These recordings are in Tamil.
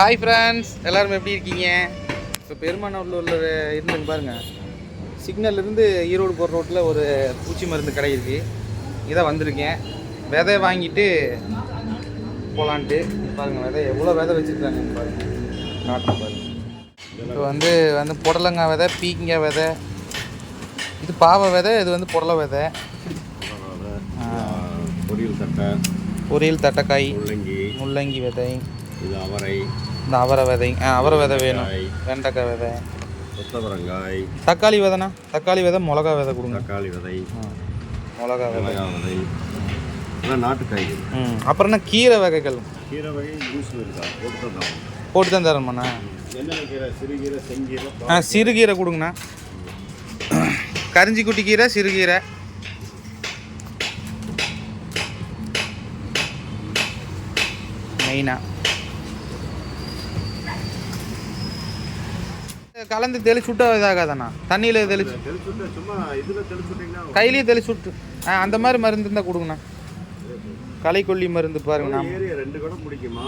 ஹாய் ஃப்ரெண்ட்ஸ் எல்லாரும் எப்படி இருக்கீங்க? இப்போ பெருமாநல்லூரில் இருந்துங்க பாருங்க. சிக்னல்ல இருந்து ஈரோடு போகிற ரோட்டில் ஒரு பூச்சி மருந்து கடை இருக்குது இதை வந்திருக்கேன். விதை வாங்கிட்டு போகலான்ட்டு பாருங்கள் விதை எவ்வளோ விதை வச்சுருக்காங்கன்னு பாருங்கள் காட்டும் பாருங்க. இப்போ வந்து வந்து புடலங்காய் விதை பீக்கங்காய் விதை. இது பாவை விதை இது வந்து புடலை விதை. பொரியல் தட்டை. பொரியல் தட்டைக்காய் முள்ளங்கி. முள்ளங்கி விதை. இது அவரை. இந்த அவரை விதை. அவரை விதை வேணும். வெண்டைக்காய் விதை. கொத்தவரங்காய். தக்காளி விதைண்ணா? தக்காளி விதை மிளகா விதை கொடுங்க. தக்காளி விதை. மிளகா விதை. விதை. இதெல்லாம் நாட்டு காய்கறி ம் அப்புறம் என்ன கீரை வகைகள்? கீரை வகை ஜூஸ் இருக்கா? போட்டு தான் போட்டு தான் தரணுமாண்ணா? என்னென்ன கீரை? சிறுகீரை செங்கீரை ஆ சிறுகீரை கொடுங்கண்ணா. கரிஞ்சி குட்டி கீரை சிறுகீரை மெயினாக கலந்து தெளிச்சு விட்டா இதாகாதாண்ணா. தண்ணியில் தெளிச்சு தெளிச்சுட்டு சும்மா இதில் தெளிச்சுட்டிங்கன்னா கையிலேயே தெளிச்சு விட்டு ஆ அந்த மாதிரி மருந்து இருந்தால் கொடுங்கண்ணா. களைக்கொல்லி மருந்து பாருங்கண்ணா. ஏரியா ரெண்டு குடம் பிடிக்குமா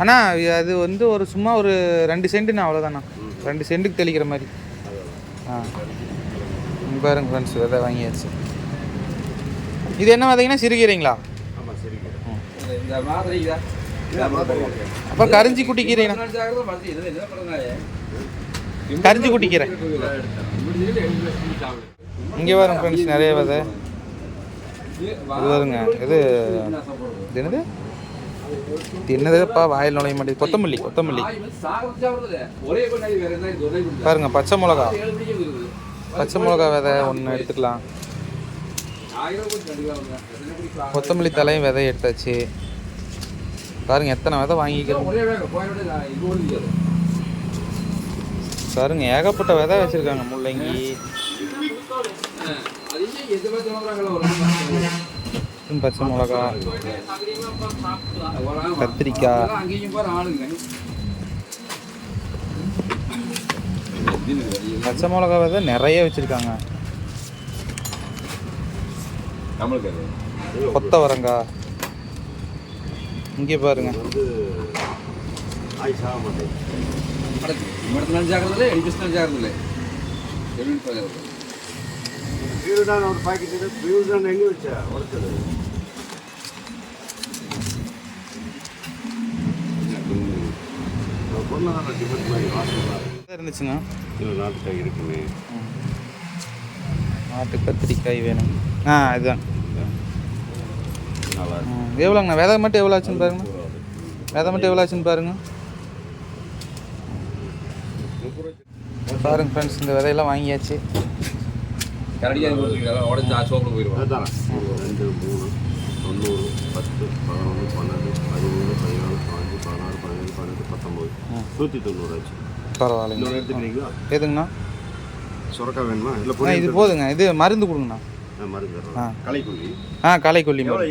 அண்ணா அது வந்து ஒரு சும்மா ஒரு ரெண்டு சென்ட்டுண்ணா அவ்வளோதாண்ணா ரெண்டு சென்ட்டுக்கு தெளிக்கிற மாதிரி. ஆ. இங்க பாருங்க ஃப்ரெண்ட்ஸ் விதை வாங்கியாச்சு. இது என்ன விதைங்கன்னா சிறுகீரைங்களா? ஆமாம் சிறுகீரை. இந்த மாதிரி இதா அப்புறம் கரிஞ்சி குட்டி கீரைண்ணா என்ன கரிஞ்சி குட்டி கீரை இங்கே வரும் ஃப்ரெண்ட்ஸ் நிறைய விதை. இது வருங்க இது என்னது? என்னதுப்பா வாயில் நுழைய மாட்டேங்குது. கொத்தமல்லி கொத்தமல்லி. பாருங்க பச்சை மிளகா. பச்சை மிளகா விதை ஒன்று எடுத்துக்கலாம். கொத்தமல்லி தலையும் விதை எடுத்தாச்சு. பாருங்க எத்தனை விதை வாங்கிக்கிறோம் பாருங்க ஏகப்பட்ட விதை வச்சிருக்காங்க முள்ளங்கி. பச்சை மிளகா கத்திரிக்காய். பச்சை மிளகா விதை நிறைய வச்சிருக்காங்க. கொத்தவரங்காய். இங்கே பாருங்க. வந்து ஆயுஷ் ஆக மாட்டேங்குது இம்மடத்துல ஜாகிரதை எடிபிஸ்னல் ஜாகிரதை எப்படி பாருங்க பியூர்டான் ஒரு பாக்கெட் இது பியூர்டான் எங்கே வச்சா? உடச்சது. இருந்துச்சுங்க? இதில் நாட்டுக்காய் இருக்குமே. நாட்டு கத்திரிக்காய் வேணும். ஆ இதுதான் நல்லா எவ்வளோங்கண்ணா? விதை மட்டும் எவ்வளோ ஆச்சுன்னு பாருங்க. விதை மட்டும் எவ்வளோ ஆச்சுன்னு பாருங்க. பாருங்க ஃப்ரெண்ட்ஸ் இந்த விதையெல்லாம் வாங்கியாச்சு. உடஞ்சி சோப்பில் போயிடுவாங்க. அதுதான். ரெண்டு மூணு தொண்ணூறு பத்து பதினொன்று பன்னெண்டு பதிமூணு பதினாலு பதினஞ்சு பதினாறு பதினேழு பதினெட்டு பத்தொம்போது ம். நூற்றி தொண்ணூறு ஆச்சு. பரவாயில்லைங்க. இன்னொரு எடுத்துக்கிறீங்களா? எதுங்கண்ணா? சுரக்கா வேணுமா? இல்லை இது போதுங்க. இது மருந்து கொடுங்கண்ணா. ஆ, மருந்து ஆ.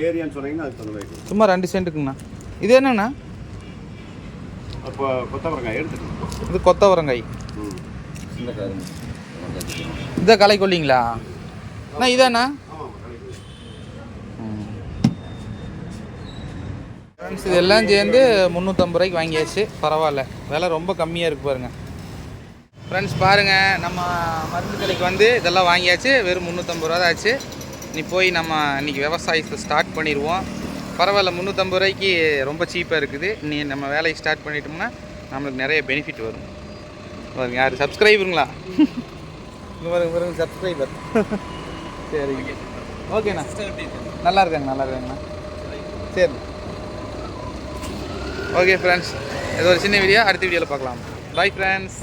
ஏரியான்னு சொன்னீங்கன்னா அதுக்கு தகுந்த மாதிரி சும்மா ரெண்டு சென்ட்டுக்குங்கண்ணா. இது என்னண்ணா? அப்போ கொத்தவரங்காய் எடுத்துக்கணும். இது கொத்தவரங்காய். ம். இந்த காரணம் இதை களைக்கொல்லிங்களா? அண்ணா இதாண்ணா? ஃப்ரெண்ட்ஸ் இதெல்லாம் சேர்ந்து முந்நூற்றம்பது ரூபாய்க்கு வாங்கியாச்சு. பரவாயில்ல. விலை ரொம்ப கம்மியாக இருக்கு பாருங்க. ஃப்ரெண்ட்ஸ் பாருங்கள் நம்ம மருந்து கடைக்கு வந்து இதெல்லாம் வாங்கியாச்சு. வெறும் முந்நூற்றம்பது ரூபா தான் ஆச்சு. நீ போய் நம்ம இன்னைக்கு விவசாயத்தை ஸ்டார்ட் பண்ணிடுவோம். பரவாயில்ல முந்நூற்றம்பது ரூபாய்க்கு ரொம்ப சீப்பாக இருக்குது. நீ நம்ம வேலையை ஸ்டார்ட் பண்ணிட்டோம்னா நம்மளுக்கு நிறைய பெனிஃபிட் வரும். பாருங்க யார்? சப்ஸ்கிரைபருங்களா பாருங்க பாருங்க சப்ஸ்கிரைபர் சரிங்க ஓகேண்ணா நல்லா இருக்காங்க நல்லா இருக்காங்கண்ணா. சரி. ஓகே ஃப்ரெண்ட்ஸ் இது ஒரு சின்ன வீடியோ அடுத்த வீடியோவில் பார்க்கலாம். Bye friends